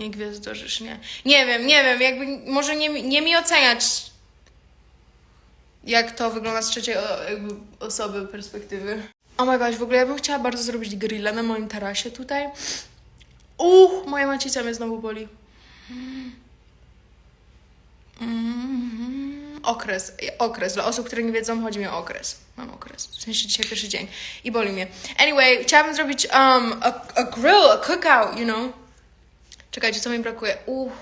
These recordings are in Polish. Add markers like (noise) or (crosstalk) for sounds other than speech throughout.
Nie gwiazdorzysz, nie. Nie wiem, nie wiem, jakby może nie, nie mi oceniać, jak to wygląda z trzeciej o, osoby perspektywy. Oh my gosh, w ogóle ja bym chciała bardzo zrobić grilla na moim tarasie tutaj. Uch, moja macica mnie znowu boli. Mm, okres, okres. Dla osób, które nie wiedzą, chodzi mi o okres. Mam okres. W sensie dzisiaj pierwszy dzień. I boli mnie. Anyway, chciałabym zrobić um, a, a grill, a cookout, you know. Czekajcie, co mi brakuje? Uch,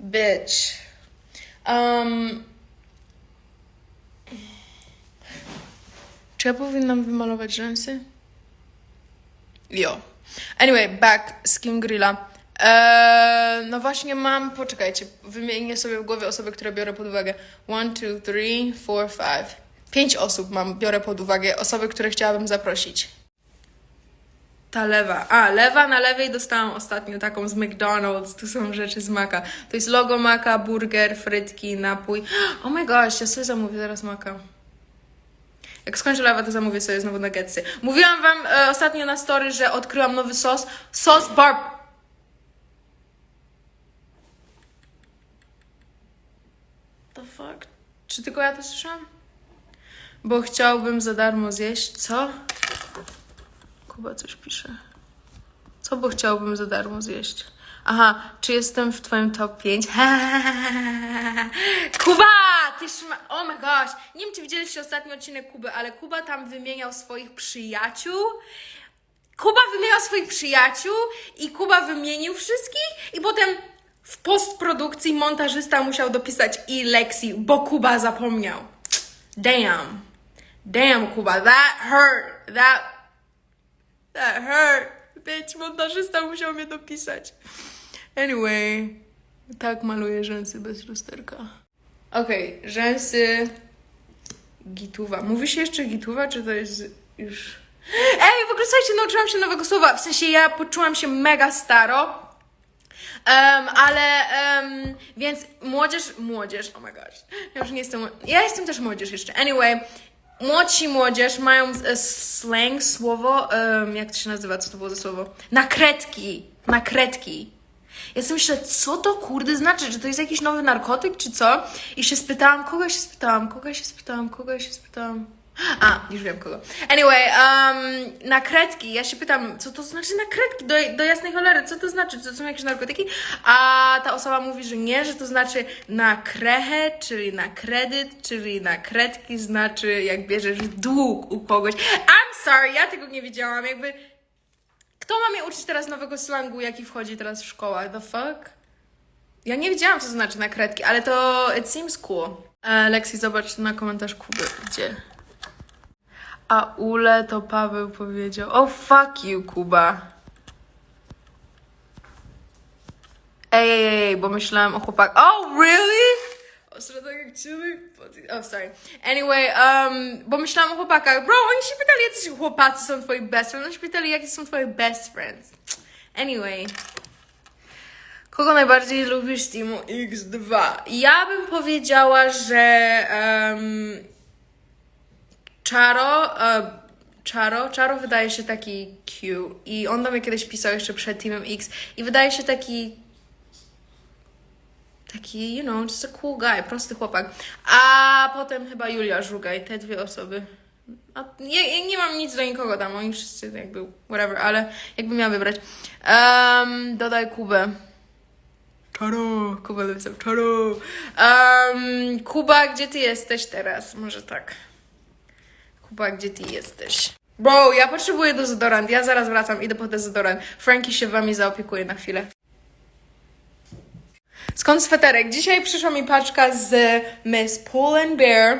bitch. Um, czy ja powinnam wymalować rzęsy? Jo. Anyway, back z Kim Grilla. Eee, no właśnie mam, poczekajcie, wymienię sobie w głowie osoby, które biorę pod uwagę. One, two, three, four, five. Pięć osób mam, biorę pod uwagę, osoby, które chciałabym zaprosić. Ta lewa. A, lewa na lewej dostałam ostatnio taką z McDonald's. Tu są rzeczy z Maka. To jest logo Maka, burger, frytki, napój. (gasps) Oh my gosh, ja sobie zamówię zaraz Maka. Jak skończę lewa, to zamówię sobie znowu nuggetsy. Mówiłam wam e, ostatnio na story, że odkryłam nowy sos. Sos barb... The fuck? Czy tylko ja to słyszałam? Bo chciałbym za darmo zjeść. Co? Kuba coś pisze. Co bo chciałbym za darmo zjeść? Aha, czy jestem w twoim top 5? (laughs) Kuba! Ty szma... Oh my gosh! Nie wiem, czy widzieliście ostatni odcinek Kuby, ale Kuba tam wymieniał swoich przyjaciół. Kuba wymieniał swoich przyjaciół i Kuba wymienił wszystkich i potem w postprodukcji montażysta musiał dopisać i Lexi, bo Kuba zapomniał. Damn. Damn, Kuba, that hurt. That That hurt. Bitch, montażysta musiał mnie dopisać. Anyway, tak maluję rzęsy bez lusterka. Okej, rzęsy gituwa. Mówi się jeszcze gituwa, czy to jest już... Ej, w ogóle słuchajcie, nauczyłam się nowego słowa. W sensie ja poczułam się mega staro. Um, ale, um, więc młodzież, młodzież, oh my gosh, ja już nie jestem, ja jestem też młodzież jeszcze. Anyway, młodsi młodzież mają e, slang, słowo, um, jak to się nazywa, co to było za słowo? Nakredki, nakredki. Ja sobie myślę, co to kurde znaczy, czy to jest jakiś nowy narkotyk, czy co? I się spytałam, kogo się spytałam, kogo się spytałam, kogo się spytałam. A, już wiem kogo. Anyway, um, nakredki. Ja się pytam, co to znaczy nakredki? Do, do jasnej cholery, co to znaczy? Czy to są jakieś narkotyki? A ta osoba mówi, że nie, że to znaczy na krechę, czyli na kredyt, czyli na kredki, znaczy jak bierzesz dług u kogoś. I'm sorry, ja tego nie wiedziałam. Jakby, kto ma mnie uczyć teraz nowego slangu, jaki wchodzi teraz w szkołach? The fuck? Ja nie wiedziałam, co to znaczy na kredki, ale to it seems cool. E, Lexi, zobacz na komentarz Kuby, gdzie? A Ule to Paweł powiedział. Oh fuck you, Kuba. Ej, ej, ej, bo myślałam o chłopak. Oh, really? Ostro jak. Oh, sorry. Anyway, um, bo myślałam o chłopakach. Bro, oni się pytali, jacy chłopacy są twoi best friends. Oni się pytali, jakie są twoje best friends. Anyway. Kogo najbardziej lubisz z Teamu X2? Ja bym powiedziała, że um, Czaro, e, Czaro, Czaro wydaje się taki Q i on do mnie kiedyś pisał jeszcze przed Teamem X i wydaje się taki taki, you know, just a cool guy, prosty chłopak. A potem chyba Julia Żugaj, te dwie osoby. A ja, ja nie mam nic do nikogo tam, oni wszyscy jakby whatever, ale jakbym miała wybrać. Um, dodaj Kubę. Czaro, Kuba napisał Czaro. Um, Kuba, gdzie ty jesteś teraz? Może tak. Kuba, gdzie ty jesteś? Bro, ja potrzebuję dezodorant. Ja zaraz wracam, idę po dezodorant. Frankie się wami zaopiekuje na chwilę. Skąd sweterek? Dzisiaj przyszła mi paczka z Miss Pull and Bear.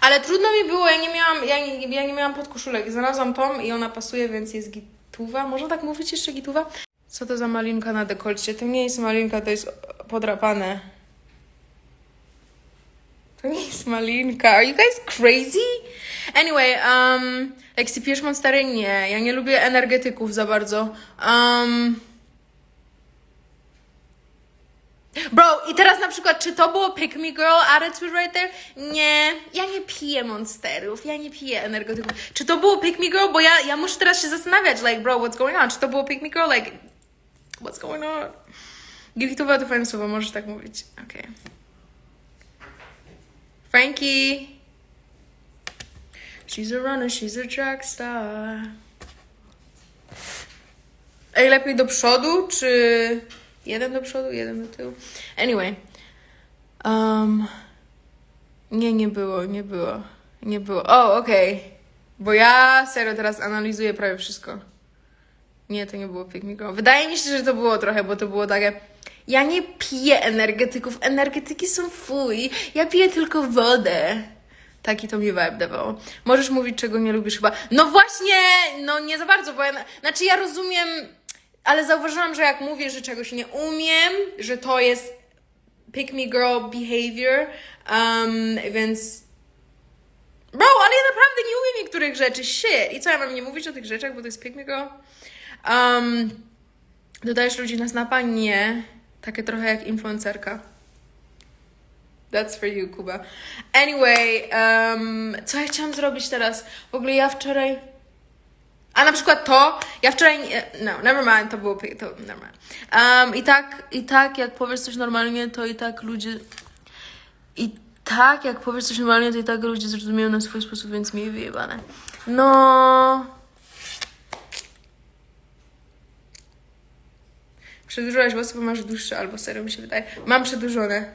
Ale trudno mi było, ja nie miałam, ja nie, ja nie miałam podkoszulek. Znalazłam tą i ona pasuje, więc jest gituwa. Można tak mówić jeszcze gituwa? Co to za malinka na dekolcie? To nie jest malinka, to jest podrapane. To nie jest malinka. Are you guys crazy? Anyway, um, Lexi, pijesz Monstery? Nie. Ja nie lubię energetyków za bardzo. Um, Bro, i teraz na przykład, czy to było pick me girl attitude right there? Nie, ja nie piję monsterów, ja nie piję energetyków. Czy to było pick me girl? Bo ja, ja muszę teraz się zastanawiać, like, bro, what's going on? Czy to było pick me girl? Like, What's going on? Gilitowa to fajne słowo, możesz tak mówić. Okej. Frankie. She's a runner, she's a track star. Ej, lepiej do przodu, czy jeden do przodu, jeden do tyłu? Anyway. Um, nie, nie było, nie było. Nie było. O, okej. Bo ja serio teraz analizuję prawie wszystko. Nie, to nie było Girl. Wydaje mi się, że to było trochę, bo to było takie... Ja nie piję energetyków. Energetyki są fuj. Ja piję tylko wodę. Taki to mi vibe dawało. Możesz mówić, czego nie lubisz chyba. No właśnie, no nie za bardzo, bo ja... Znaczy ja rozumiem, ale zauważyłam, że jak mówię, że czegoś nie umiem, że to jest pick me girl behavior, um, więc... Bro, ale ja naprawdę nie umiem niektórych rzeczy, shit. I co, ja mam nie mówić o tych rzeczach, bo to jest pick me girl? Um, dodajesz ludzi na snapa? Nie. Takie trochę jak influencerka. That's for you, Kuba. Anyway, um, co ja chciałam zrobić teraz? W ogóle ja wczoraj... A na przykład to, ja wczoraj, no, never mind, to było, to, never mind. Um, I tak, i tak, jak powiesz coś normalnie, to i tak ludzie, i tak, jak powiesz coś normalnie, to i tak ludzie zrozumieją na swój sposób, więc mi wyjebane. No... Przedłużyłaś włosy, bo masz dłuższe, albo serio mi się wydaje. Mam przedłużone.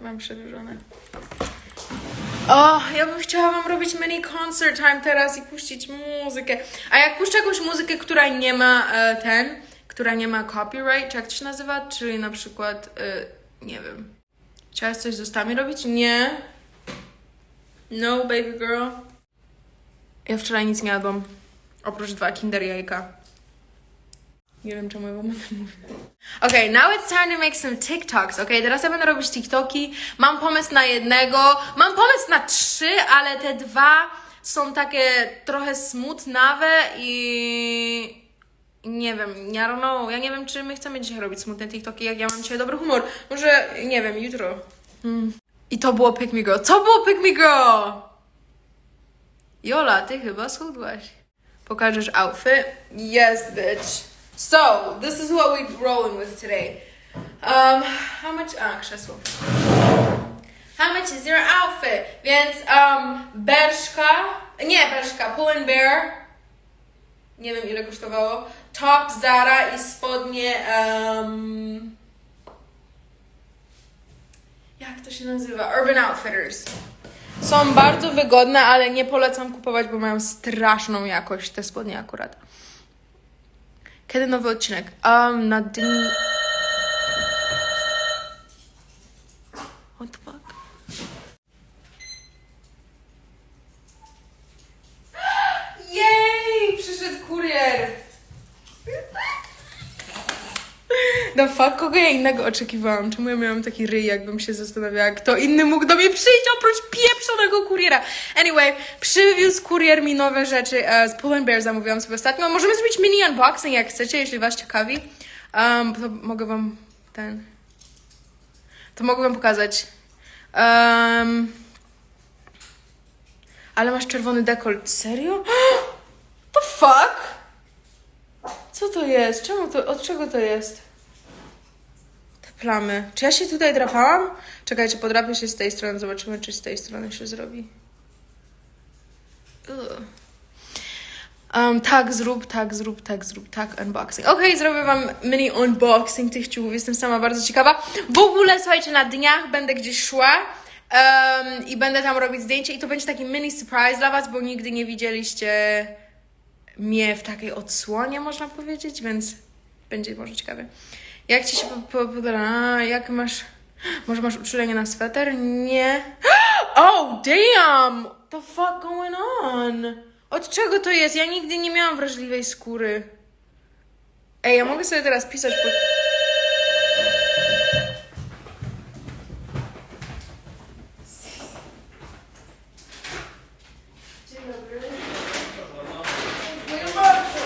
Mam przedłużone. O, ja bym chciała wam robić mini concert time teraz i puścić muzykę. A jak puszczę jakąś muzykę, która nie ma e, ten, która nie ma copyright, czy jak to się nazywa? Czyli na przykład, e, nie wiem. Chciałaś coś z ustami robić? Nie. No, baby girl. Ja wczoraj nic nie jadłam. Oprócz dwa kinder jajka. Nie wiem, czemu ja wam o tym mówię. Okay, now it's time to make some TikToks, okay? Teraz ja będę robić TikToki. Mam pomysł na jednego, mam pomysł na trzy, ale te dwa są takie trochę smutnawe i nie wiem, ja don't know, ja nie wiem, czy my chcemy dzisiaj robić smutne TikToki, jak ja mam dzisiaj dobry humor. Może, nie wiem, jutro. Hmm. I to było Pick Me Girl. Co było Pick Me Girl? Jola, ty chyba schudłaś. Pokażesz outfit? Yes, bitch. So, this is what we're rolling with today. Um, how much... A, krzesło. How much is your outfit? Więc, um, berszka... Nie, berszka, pull and bear. Nie wiem, ile kosztowało. Top Zara i spodnie... Um, jak to się nazywa? Urban Outfitters. Są bardzo wygodne, ale nie polecam kupować, bo mają straszną jakość te spodnie akurat. Kiedy nowy odcinek? Um, na dni... The fuck? Kogo ja innego oczekiwałam? Czemu ja miałam taki ryj, jakbym się zastanawiała, kto inny mógł do mnie przyjść oprócz pieprzonego kuriera? Anyway, przywiózł kurier mi nowe rzeczy e, z Pull Bear, zamówiłam sobie ostatnio. Możemy zrobić mini unboxing, jak chcecie, jeśli was ciekawi. Um, to mogę wam ten... To mogę wam pokazać. Um, ale masz czerwony dekolt. Serio? (gasps) The fuck? Co to jest? Czemu to, od czego to jest? Plamy. Czy ja się tutaj drapałam? Czekajcie, podrapię się z tej strony, zobaczymy, czy z tej strony się zrobi. Um, tak, zrób, tak, zrób, tak, zrób, tak, unboxing. Okej, zrobię wam mini unboxing tych ciuchów, jestem sama bardzo ciekawa. W ogóle, słuchajcie, na dniach będę gdzieś szła um, i będę tam robić zdjęcie i to będzie taki mini surprise dla was, bo nigdy nie widzieliście mnie w takiej odsłonie, można powiedzieć, więc będzie może ciekawe. Jak ci się po- po- podoba? Jak masz... Może masz uczulenie na sweter? Nie. (gasps) Oh, damn! The fuck going on? Od czego to jest? Ja nigdy nie miałam wrażliwej skóry. Ej, ja mogę sobie teraz pisać po... Dzień dobry. Dziękuję bardzo.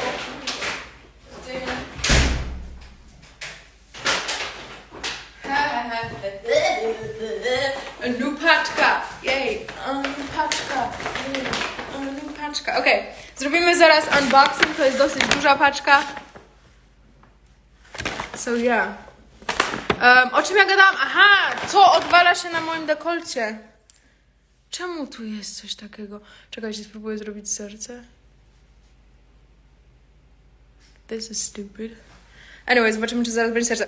Dzień- New paczka! Jej! New paczka! Jej! New paczka. Okej, zrobimy zaraz unboxing, to jest dosyć duża paczka. So yeah. Um, o czym ja gadałam? Aha, co odwala się na moim dekolcie? Czemu tu jest coś takiego? Czekajcie, spróbuję zrobić serce. This is stupid. Anyway, zobaczymy, czy zaraz będzie serce.